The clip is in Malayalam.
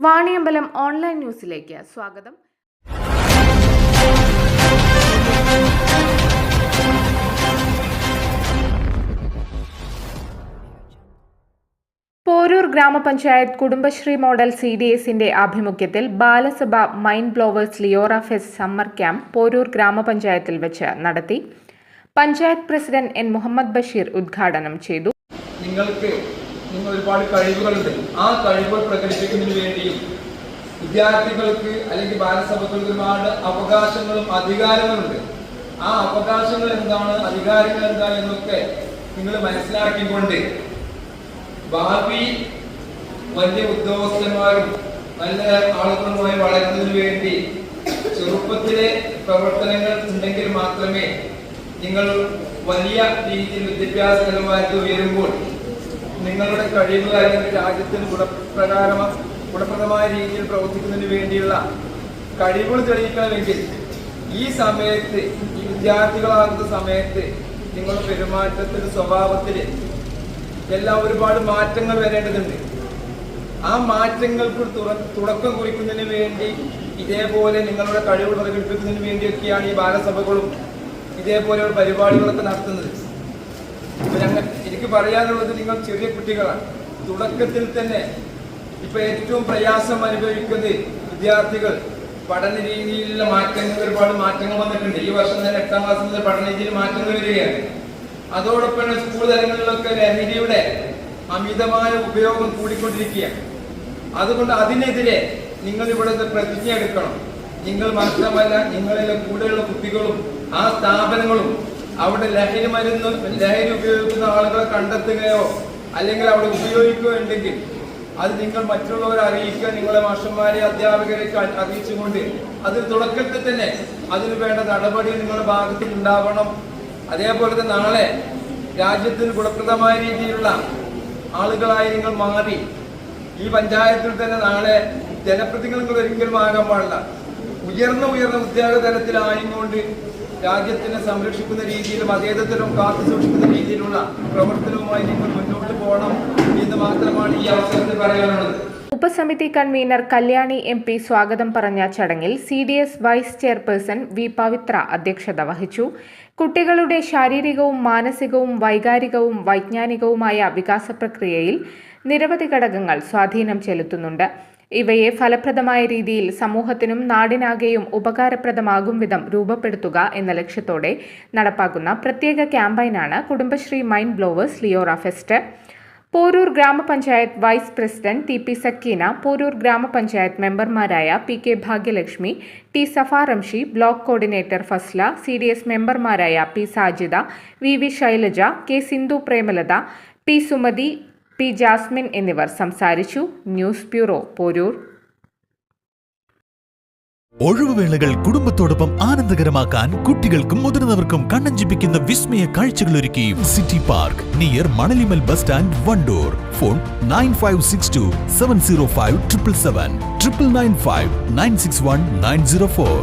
വാണിയമ്പലം ഓൺലൈൻ ന്യൂസിലേക്ക് സ്വാഗതം. പോരൂർ ഗ്രാമപഞ്ചായത്ത് കുടുംബശ്രീ മോഡൽ സി ഡി എസിന്റെ ആഭിമുഖ്യത്തിൽ Balasabha mind blowers Leora fest summer camp Porur ഗ്രാമപഞ്ചായത്തിൽ വെച്ച് നടത്തി. പഞ്ചായത്ത് പ്രസിഡന്റ് എൻ മുഹമ്മദ് ബഷീർ ഉദ്ഘാടനം ചെയ്തു. നിങ്ങൾക്ക് നിങ്ങൾ ഒരുപാട് കഴിവുകളുണ്ട്. ആ കഴിവുകൾ പ്രകടിപ്പിക്കുന്നതിന് വേണ്ടിയും വിദ്യാർത്ഥികൾക്ക് അല്ലെങ്കിൽ ബാലസഭകൾക്ക് ഒരുപാട് അവകാശങ്ങളും അധികാരങ്ങളുണ്ട്. ആ അവകാശങ്ങൾ എന്താണ്? അധികാരങ്ങൾ എന്താണ് എന്നൊക്കെ നിങ്ങൾ മനസ്സിലാക്കിക്കൊണ്ട് ഭാവി വലിയ ഉദ്യോഗസ്ഥന്മാരും നല്ല ആളുകളുമായി വളരുന്നതിന് വേണ്ടി ചെറുപ്പത്തിലെ പ്രവർത്തനങ്ങൾ ഉണ്ടെങ്കിൽ മാത്രമേ നിങ്ങൾ വലിയ രീതിയിൽ വിദ്യാഭ്യാസ നിലവാരത്തിൽ ഉയരുമ്പോൾ നിങ്ങളുടെ കഴിവുകൾ അല്ലെങ്കിൽ രാജ്യത്തിന് ഗുണപ്രകാരമ ഗുണപ്രദമായ രീതിയിൽ പ്രവർത്തിക്കുന്നതിന് വേണ്ടിയുള്ള കഴിവുകൾ തെളിയിക്കണമെങ്കിൽ ഈ സമയത്ത് ഈ വിദ്യാർത്ഥികളാകുന്ന സമയത്ത് നിങ്ങളുടെ പെരുമാറ്റത്തിന്റെ സ്വഭാവത്തിൽ എല്ലാം ഒരുപാട് മാറ്റങ്ങൾ വരേണ്ടതുണ്ട്. ആ മാറ്റങ്ങൾക്ക് തുടക്കം കുറിക്കുന്നതിന് വേണ്ടി ഇതേപോലെ നിങ്ങളുടെ കഴിവുകൾ പ്രകടിപ്പിക്കുന്നതിന് വേണ്ടിയൊക്കെയാണ് ഈ ബാലസഭകളും ഇതേപോലെയുള്ള പരിപാടികളൊക്കെ നടത്തുന്നത്. എനിക്ക് പറയാനുള്ളത് നിങ്ങൾ ചെറിയ കുട്ടികളാണ്. തുടക്കത്തിൽ തന്നെ ഇപ്പൊ ഏറ്റവും പ്രയാസം അനുഭവിക്കുന്നത് വിദ്യാർത്ഥികൾ പഠന രീതിയിലുള്ള മാറ്റങ്ങൾ ഒരുപാട് മാറ്റങ്ങൾ വന്നിട്ടുണ്ട്. ഈ വർഷം തന്നെ എട്ടാം ക്ലാസ് മുതൽ പഠന രീതിയിൽ മാറ്റങ്ങൾ വരികയാണ്. അതോടൊപ്പം സ്കൂൾ തലങ്ങളിലൊക്കെ ലഹരിയുടെ അമിതമായ ഉപയോഗം കൂടിക്കൊണ്ടിരിക്കുകയാണ്. അതുകൊണ്ട് അതിനെതിരെ നിങ്ങൾ ഇവിടുത്തെ പ്രതിജ്ഞ എടുക്കണം. നിങ്ങൾ മാത്രമല്ല നിങ്ങളിലെ കൂടെയുള്ള കുട്ടികളും ആ സ്ഥാപനങ്ങളും അവിടെ ലഹരി മരുന്ന് ലഹരി ഉപയോഗിക്കുന്ന ആളുകളെ കണ്ടെത്തുകയോ അല്ലെങ്കിൽ അവിടെ ഉപയോഗിക്കുകയോ ഉണ്ടെങ്കിൽ അത് നിങ്ങൾ മറ്റുള്ളവരെ അറിയിക്കുക നിങ്ങളെ മാഷന്മാരെ അധ്യാപകരെ അറിയിച്ചുകൊണ്ട് അത് തുടക്കത്തിൽ തന്നെ അതിന് വേണ്ട നടപടി നിങ്ങളുടെ ഭാഗത്ത് ഉണ്ടാവണം. അതേപോലെ തന്നെ നാളെ രാജ്യത്തിന് ഗുണപ്രദമായ രീതിയിലുള്ള ആളുകളായി നിങ്ങൾ മാറി. ഈ പഞ്ചായത്തിൽ തന്നെ നാളെ ജനപ്രതിനിധികൾ ഒരിക്കലും ആകാൻ പാടില്ല. ഉയർന്ന ഉയർന്ന ഉദ്യോഗ തലത്തിലായിക്കൊണ്ട് രാജ്യത്തിനെ സംരക്ഷിക്കുന്ന രീതിയിലും അതേതത്തിലും കാത്തു സൂക്ഷിക്കുന്ന രീതിയിലുള്ള പ്രവർത്തനവുമായി നിങ്ങൾ മുന്നോട്ട് പോകണം എന്ന് മാത്രമാണ് ഈ അവസരത്തിൽ പറയാനുള്ളത്. ഉപസമിതി കൺവീനർ കല്യാണി എം പി സ്വാഗതം പറഞ്ഞ ചടങ്ങിൽ C D S vice chairperson V Pavithra അധ്യക്ഷത വഹിച്ചു. കുട്ടികളുടെ ശാരീരികവും മാനസികവും വൈകാരികവും വൈജ്ഞാനികവുമായ വികാസ പ്രക്രിയയിൽ നിരവധി ഘടകങ്ങൾ സ്വാധീനം ചെലുത്തുന്നുണ്ട്. ഇവയെ ഫലപ്രദമായ രീതിയിൽ സമൂഹത്തിനും നാടിനാകെയും ഉപകാരപ്രദമാകും വിധം രൂപപ്പെടുത്തുക എന്ന ലക്ഷ്യത്തോടെ നടപ്പാക്കുന്ന പ്രത്യേക ക്യാമ്പയിനാണ് Kudumbashree mind blowers Leora fest. Porur ഗ്രാമപഞ്ചായത്ത് vice president T P Sakkeena Porur ഗ്രാമപഞ്ചായത്ത് മെമ്പർമാരായ P K Bhagyalakshmi T Safa Ramshi block coordinator Fasla C D S മെമ്പർമാരായ P Sajida V V Shailaja K Sindhu Premalatha P Sumathi P Jasmin എന്നിവർ സംസാരിച്ചു. News bureau Poroor. ഒഴിവുവേളകൾ കുടുംബത്തോടൊപ്പം ആനന്ദകരമാക്കാൻ കുട്ടികൾക്കും മുതിർന്നവർക്കും കണ്ണഞ്ചിപ്പിക്കുന്ന വിസ്മയ കാഴ്ചകളൊരുക്കി. City park near Manalimal bus stand Wandoor. Phone nine five six two seven zero five triple seven. Triple nine five nine six one nine zero four.